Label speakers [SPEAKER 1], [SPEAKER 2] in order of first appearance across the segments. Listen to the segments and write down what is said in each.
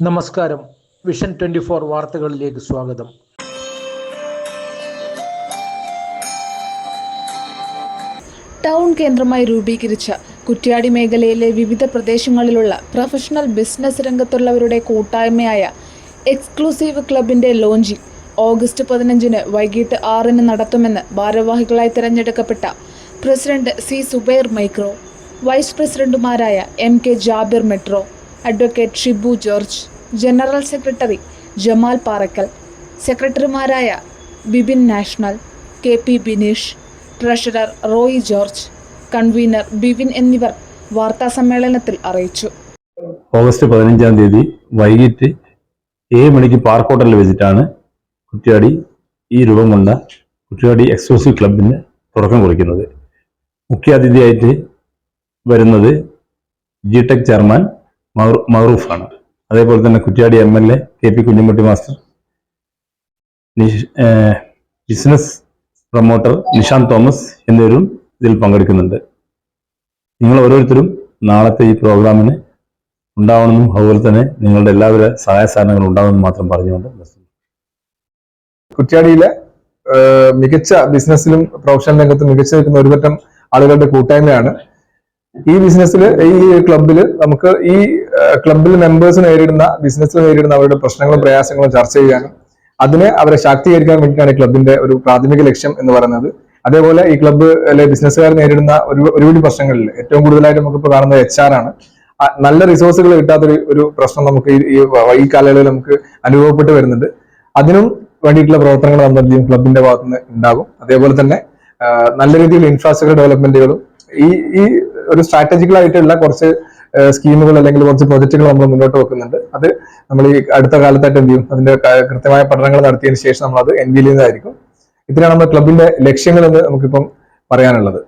[SPEAKER 1] നമസ്കാരം. Vision twenty four വാർത്തകളിലേക്ക് സ്വാഗതം.
[SPEAKER 2] ടൗൺ കേന്ദ്രമായി രൂപീകരിച്ച കുറ്റ്യാടി മേഖലയിലെ വിവിധ പ്രദേശങ്ങളിലുള്ള പ്രൊഫഷണൽ ബിസിനസ് രംഗത്തുള്ളവരുടെ കൂട്ടായ്മയായ എക്സ്ക്ലൂസീവ് ക്ലബിന്റെ ലോഞ്ചിങ് ഓഗസ്റ്റ് പതിനഞ്ചിന് വൈകിട്ട് ആറിന് നടത്തുമെന്ന് ഭാരവാഹികളായി തിരഞ്ഞെടുക്കപ്പെട്ട president C Zubair micro vice പ്രസിഡന്റുമാരായ M K Jabir metro advocate Shibu George general secretary Jamal Parakkal സെക്രട്ടറിമാരായ Bibin national K P Bineesh treasurer Roy George convener Bivin എന്നിവർ വാർത്താ സമ്മേളനത്തിൽ അറിയിച്ചു.
[SPEAKER 3] ഓഗസ്റ്റ് പതിനഞ്ചാം തീയതി വൈകിട്ട് ഏഴ് മണിക്ക് പാർക്ക് ഹോട്ടലിൽ വെച്ചിട്ടാണ് കുറ്റ്യാടി ഈ രൂപം കൊണ്ട കുറ്റ്യാടി എക്സ്ക്ലൂസീവ് ക്ലബിന് തുടക്കം കുറിക്കുന്നത്. മുഖ്യാതിഥിയായിട്ട് വരുന്നത് ജി ടെക് ചെയർമാൻ മഹറൂഫാണ്. അതേപോലെ തന്നെ Kuttiadi M L A K P Kunhimutti master business promoter Nishanth Thomas എന്നിവരും ഇതിൽ പങ്കെടുക്കുന്നുണ്ട്. നിങ്ങൾ ഓരോരുത്തരും നാളത്തെ ഈ പ്രോഗ്രാമിന് ഉണ്ടാവണമെന്നും അതുപോലെ തന്നെ നിങ്ങളുടെ എല്ലാവിധ സഹായ സഹകരണങ്ങളും ഉണ്ടാവുമെന്നും മാത്രം പറഞ്ഞുകൊണ്ട്
[SPEAKER 4] കുറ്റ്യാടിയിലെ മികച്ച ബിസിനസ്സിലും പ്രൊഫഷണൽ രംഗത്തും മികച്ച നിൽക്കുന്ന ഒരുപറ്റം ആളുകളുടെ കൂട്ടായ്മയാണ് ഈ ബിസിനസ്സിൽ ഈ ക്ലബിൽ നമുക്ക് ഈ ക്ലബിൽ മെമ്പേഴ്സ് നേരിടുന്ന ബിസിനസ്സിൽ നേരിടുന്ന അവരുടെ പ്രശ്നങ്ങളും പ്രയാസങ്ങളും ചർച്ച ചെയ്യാനും അതിനെ അവരെ ശാക്തീകരിക്കാൻ വേണ്ടിയിട്ടാണ് ക്ലബിന്റെ ഒരു പ്രാഥമിക ലക്ഷ്യം എന്ന് പറയുന്നത്. അതേപോലെ ഈ ക്ലബ്ബ് അല്ലെ ബിസിനസ്സുകാർ നേരിടുന്ന ഒരു ഒരുപാട് പ്രശ്നങ്ങളിൽ ഏറ്റവും കൂടുതലായിട്ട് നമുക്കിപ്പോൾ കാണുന്നത് എച്ച് ആർ ആണ്. നല്ല റിസോഴ്സുകൾ കിട്ടാത്തൊരു ഒരു പ്രശ്നം നമുക്ക് ഈ- ഈ ഈ കാലയളവിൽ നമുക്ക് അനുഭവപ്പെട്ട് വരുന്നുണ്ട്. അതിനും വേണ്ടിയിട്ടുള്ള പ്രവർത്തനങ്ങൾ നമ്മുടെ ക്ലബിന്റെ ഭാഗത്തുനിന്ന് ഉണ്ടാകും. അതേപോലെ തന്നെ നല്ല രീതിയിൽ ഇൻഫ്രാസ്ട്രക്ചർ ഡെവലപ്മെന്റുകളും ഈ ഈ ഒരു സ്ട്രാറ്റജിക്കൽ ആയിട്ടുള്ള കുറച്ച് സ്കീമുകൾ അല്ലെങ്കിൽ കുറച്ച് പ്രൊജക്ടുകൾ നമ്മൾ മുന്നോട്ട് വെക്കുന്നുണ്ട്. അത് നമ്മൾ ഈ അടുത്ത കാലത്തായിട്ട് എന്ത് ചെയ്യും? അതിന്റെ കൃത്യമായ പഠനങ്ങൾ നടത്തിയതിന് ശേഷം നമ്മൾ അത് എൻ ചെയ്യുന്നതായിരിക്കും ഇത്രയാണ് നമ്മുടെ ക്ലബിന്റെ ലക്ഷ്യങ്ങൾ എന്ന് നമുക്കിപ്പം പറയാനുള്ളത്.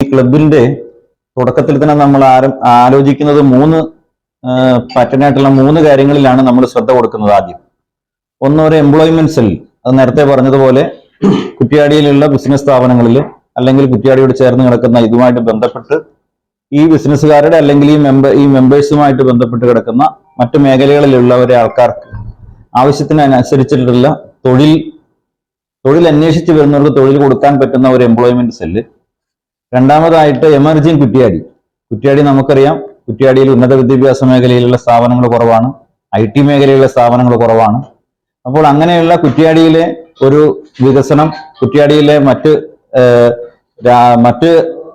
[SPEAKER 5] ഈ ക്ലബിന്റെ തുടക്കത്തിൽ തന്നെ നമ്മൾ ആലോചിക്കുന്നത് മൂന്ന് പറ്റനായിട്ടുള്ള മൂന്ന് കാര്യങ്ങളിലാണ് നമ്മൾ ശ്രദ്ധ കൊടുക്കുന്നത് ആദ്യം. ഒന്ന് ഒരു എംപ്ലോയ്മെന്റ് സെൽ അത് നേരത്തെ പറഞ്ഞതുപോലെ കുറ്റിയാടിയിലുള്ള ബിസിനസ് സ്ഥാപനങ്ങളിൽ അല്ലെങ്കിൽ കുറ്റിയാടിയോട് ചേർന്ന് കിടക്കുന്ന ഇതുമായിട്ട് ബന്ധപ്പെട്ട് ഈ ബിസിനസ്സുകാരുടെ അല്ലെങ്കിൽ ഈ മെമ്പർ ഈ മെമ്പേഴ്സുമായിട്ട് ബന്ധപ്പെട്ട് കിടക്കുന്ന മറ്റു മേഖലകളിലുള്ളവരെ ആൾക്കാർക്ക് ആവശ്യത്തിനനുസരിച്ചിട്ടുള്ള തൊഴിൽ തൊഴിൽ അന്വേഷിച്ച് വരുന്നവർക്ക് തൊഴിൽ കൊടുക്കാൻ പറ്റുന്ന ഒരു എംപ്ലോയ്മെന്റ് സെല്ല് രണ്ടാമതായിട്ട് എമർജിങ് കുറ്റിയാടി കുറ്റിയാടി നമുക്കറിയാം. കുറ്റിയാടിയിൽ ഉന്നത വിദ്യാഭ്യാസ മേഖലയിലുള്ള സ്ഥാപനങ്ങൾ കുറവാണ്. ഐ ടി മേഖലയിലുള്ള സ്ഥാപനങ്ങൾ കുറവാണ്. അപ്പോൾ അങ്ങനെയുള്ള കുറ്റിയാടിയിലെ ഒരു വികസനം കുറ്റിയാടിയിലെ മറ്റ് മറ്റ്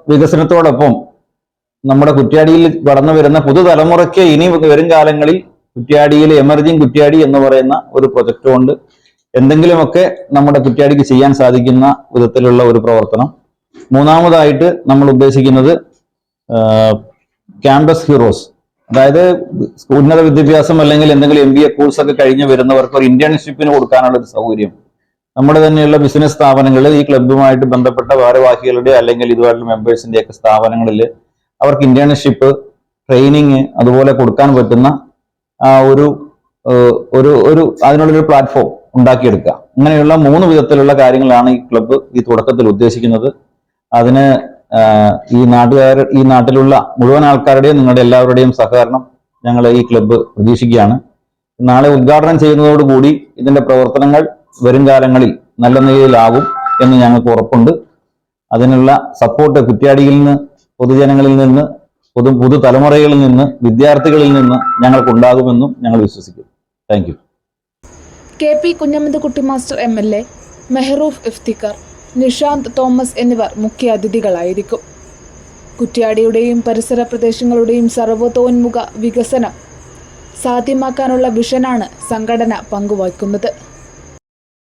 [SPEAKER 5] വികസനത്തോടൊപ്പം നമ്മുടെ കുറ്റ്യാടിയിൽ വളർന്നു വരുന്ന പുതുതലമുറയ്ക്ക് ഇനി വരും കാലങ്ങളിൽ കുറ്റ്യാടിയിൽ എമർജിങ് കുറ്റ്യാടി എന്ന് പറയുന്ന ഒരു പ്രൊജക്ട് കൊണ്ട് എന്തെങ്കിലുമൊക്കെ നമ്മുടെ കുറ്റ്യാടിക്ക് ചെയ്യാൻ സാധിക്കുന്ന വിധത്തിലുള്ള ഒരു പ്രവർത്തനം. മൂന്നാമതായിട്ട് നമ്മൾ ഉദ്ദേശിക്കുന്നത് ക്യാമ്പസ് ഹീറോസ് അതായത് ഉന്നത വിദ്യാഭ്യാസം അല്ലെങ്കിൽ എന്തെങ്കിലും എം ബി എ കോഴ്സ് ഒക്കെ കഴിഞ്ഞ് വരുന്നവർക്ക് ഒരു ഇന്റേൺഷിപ്പിന് കൊടുക്കാനുള്ള ഒരു സൗകര്യം. നമ്മുടെ തന്നെയുള്ള ബിസിനസ് സ്ഥാപനങ്ങളിൽ ഈ ക്ലബ്ബുമായിട്ട് ബന്ധപ്പെട്ട ഭാരവാഹികളുടെ അല്ലെങ്കിൽ ഇതുമായിട്ടുള്ള മെമ്പേഴ്സിന്റെ ഒക്കെ സ്ഥാപനങ്ങളിൽ അവർക്ക് ഇന്റേൺഷിപ്പ് ട്രെയിനിങ് അതുപോലെ കൊടുക്കാൻ പറ്റുന്ന ഒരു ഒരു ഒരു അതിനുള്ളൊരു പ്ലാറ്റ്ഫോം ഉണ്ടാക്കിയെടുക്കുക. അങ്ങനെയുള്ള മൂന്ന് വിധത്തിലുള്ള കാര്യങ്ങളാണ് ഈ ക്ലബ്ബ് ഈ തുടക്കത്തിൽ ഉദ്ദേശിക്കുന്നത്. അതിന് ഈ നാട്ടുകാർ ഈ നാട്ടിലുള്ള മുഴുവൻ ആൾക്കാരുടെയും നിങ്ങളുടെ എല്ലാവരുടെയും സഹകരണം ഞങ്ങൾ ഈ ക്ലബ്ബ് പ്രതീക്ഷിക്കുകയാണ്. നാളെ ഉദ്ഘാടനം ചെയ്യുന്നതോടുകൂടി ഇതിന്റെ പ്രവർത്തനങ്ങൾ വരും കാലങ്ങളിൽ നല്ല നിലയിലാകും എന്ന് ഞങ്ങൾക്ക് ഉറപ്പുണ്ട്. അതിനുള്ള സപ്പോർട്ട് കുറ്റ്യാടിയിൽ നിന്ന് പൊതുജനങ്ങളിൽ നിന്ന് പൊതു പുതുതലമുറകളിൽ നിന്ന് വിദ്യാർത്ഥികളിൽ നിന്ന് ഞങ്ങൾക്കുണ്ടാകുമെന്നും ഞങ്ങൾ വിശ്വസിക്കുന്നു. Thank you
[SPEAKER 2] K P Kunhammad master M L A Mehroof Iftikhar Nishanth Thomas എന്നിവർ മുഖ്യ അതിഥികളായിരിക്കും കുറ്റ്യാടിയുടെയും പരിസര പ്രദേശങ്ങളുടെയും സർവതോന്മുഖ വികസനം സാധ്യമാക്കാനുള്ള വിഷനാണ് സംഘടന പങ്കുവയ്ക്കുന്നത്.